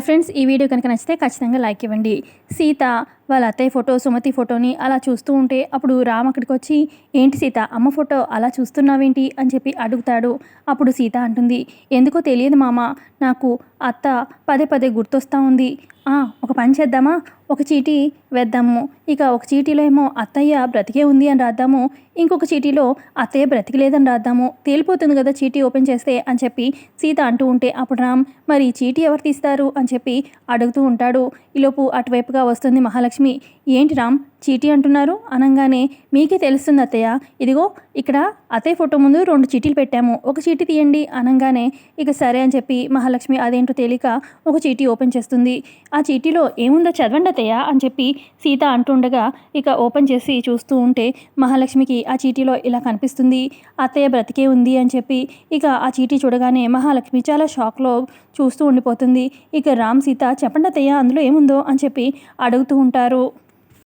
Friends ఈ video కనుక నచ్చితే ఖచ్చితంగా లైక్ ఇవ్వండి. సీత వాళ్ళ అత్తయ్య ఫోటో సుమతి ఫోటోని అలా చూస్తూ ఉంటే అప్పుడు రామ్ అక్కడికి వచ్చి ఏంటి సీత అమ్మ ఫోటో అలా చూస్తున్నావేంటి? అని చెప్పి అడుగుతాడు. అప్పుడు సీత అంటుంది ఎందుకో తెలియదు మామ నాకు అత్త పదే పదే గుర్తొస్తూ ఉంది. ఒక పని చేద్దామా? ఒక చీటీ వేద్దాము. ఇక ఒక చీటీలో ఏమో అత్తయ్య బ్రతికే ఉంది అని రాద్దాము. ఇంకొక చీటీలో అత్తయ్య బ్రతికలేదని రాద్దాము. తేలిపోతుంది కదా చీటీ ఓపెన్ చేస్తే అని చెప్పి సీత అంటూ ఉంటే అప్పుడు రామ్ మరి ఈ చీటీ ఎవరు తీస్తారు? అని చెప్పి అడుగుతూ ఉంటాడు. ఈలోపు అటువైపుగా వస్తుంది మహాలక్ష్మి. ఏంటి రామ్ చీటీ అంటున్నారు. అనగానే మీకే తెలుస్తుంది అత్తయ్య. ఇదిగో ఇక్కడ అత్తయ్య ఫోటో ముందు రెండు చీటీలు పెట్టాము. ఒక చీటీ తీయండి అనగానే. ఇక సరే అని చెప్పి మహాలక్ష్మి అదేంటో తేలిక ఒక చీటీ ఓపెన్ చేస్తుంది. ఆ చీటీలో ఏముందో చదవండి అత్తయ్య అని చెప్పి సీత అంటుండగా ఇక ఓపెన్ చేసి చూస్తూ ఉంటే మహాలక్ష్మికి ఆ చీటీలో ఇలా కనిపిస్తుంది. అత్తయ్య బ్రతికే ఉంది అని చెప్పి ఇక ఆ చీటీ చూడగానే మహాలక్ష్మి చాలా షాక్లో చూస్తూ ఉండిపోతుంది. ఇక రామ్ సీత చెప్పండి అత్తయ్య అందులో ఏముందో అని చెప్పి అడుగుతూ ఉంటారు.